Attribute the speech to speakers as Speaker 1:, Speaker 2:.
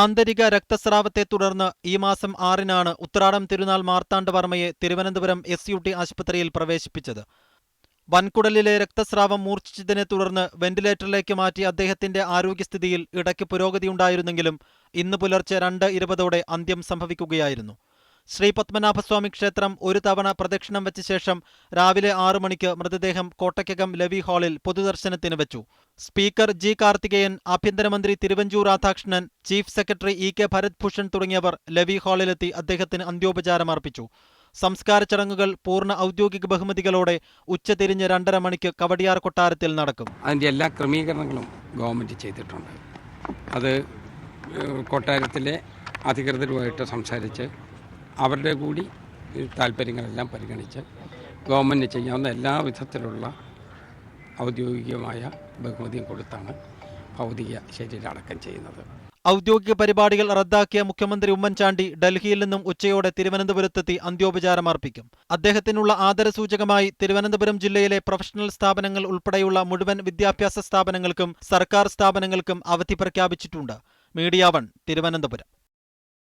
Speaker 1: ആന്തരിക രക്തസ്രാവത്തെ തുടർന്ന് ഈ മാസം ആറിനാണ് ഉത്രാടം തിരുനാൾ മാർത്താണ്ഡവർമ്മയെ തിരുവനന്തപുരം എസ് യു ടി ആശുപത്രിയിൽ പ്രവേശിപ്പിച്ചത്. വൻകുടലിലെ രക്തസ്രാവം മൂർച്ഛിച്ചതിനെ തുടർന്ന് വെന്റിലേറ്ററിലേക്ക് മാറ്റി അദ്ദേഹത്തിന്റെ ആരോഗ്യസ്ഥിതിയിൽ ഇടയ്ക്ക് പുരോഗതിയുണ്ടായിരുന്നെങ്കിലും ഇന്ന് പുലർച്ചെ രണ്ട് ഇരുപതോടെ അന്ത്യം സംഭവിക്കുകയായിരുന്നു. ശ്രീ പത്മനാഭസ്വാമി ക്ഷേത്രം ഒരു തവണ പ്രദക്ഷിണം വെച്ച ശേഷം രാവിലെ ആറു മണിക്ക് മൃതദേഹം കോട്ടയ്ക്കകം ലവി ഹാളിൽ പൊതുദർശനത്തിന് വെച്ചു. സ്പീക്കർ ജി കാർത്തികേയൻ ആഭ്യന്തരമന്ത്രി Thiruvanchoor Radhakrishnan chief secretary E K Bharat Bhushan തുടങ്ങിയവർ ലവി ഹാളിലെത്തി അദ്ദേഹത്തിന് അന്ത്യോപചാരം അർപ്പിച്ചു. സംസ്കാര ചടങ്ങുകൾ പൂർണ ഔദ്യോഗിക ബഹുമതികളോടെ ഉച്ചതിരിഞ്ഞ് രണ്ടര മണിക്ക് കവടിയാർ കൊട്ടാരത്തിൽ നടക്കും.
Speaker 2: അതിന്റെ എല്ലാ ക്രമീകരണങ്ങളും ഗവൺമെന്റ് ചെയ്തിട്ടുണ്ട്. അത് കൊട്ടാരത്തിലെ അധികൃതരുമായിട്ട് സംസാരിച്ച് അവരുടെ കൂടി താല്പര്യങ്ങളെല്ലാം പരിഗണിച്ച് ഗവൺമെന്റ് ചെയ്യാവുന്ന എല്ലാ വിധത്തിലുള്ള ഔദ്യോഗികമായ ബഹുമതിയും കൊടുത്താണ് ഭൗതിക ശരീരടക്കം ചെയ്യുന്നത്.
Speaker 1: ഔദ്യോഗിക പരിപാടികൾ റദ്ദാക്കിയ മുഖ്യമന്ത്രി ഉമ്മൻചാണ്ടി ഡൽഹിയിൽ നിന്നും ഉച്ചയോടെ തിരുവനന്തപുരത്തെത്തി അന്ത്യോപചാരം അർപ്പിക്കും. അദ്ദേഹത്തിനുള്ള ആദരസൂചകമായി തിരുവനന്തപുരം ജില്ലയിലെ പ്രൊഫഷണൽ സ്ഥാപനങ്ങൾ ഉൾപ്പെടെയുള്ള മുഴുവൻ വിദ്യാഭ്യാസ സ്ഥാപനങ്ങൾക്കും സർക്കാർ സ്ഥാപനങ്ങൾക്കും അവധി പ്രഖ്യാപിച്ചിട്ടുണ്ട്. Media One Thiruvananthapuram.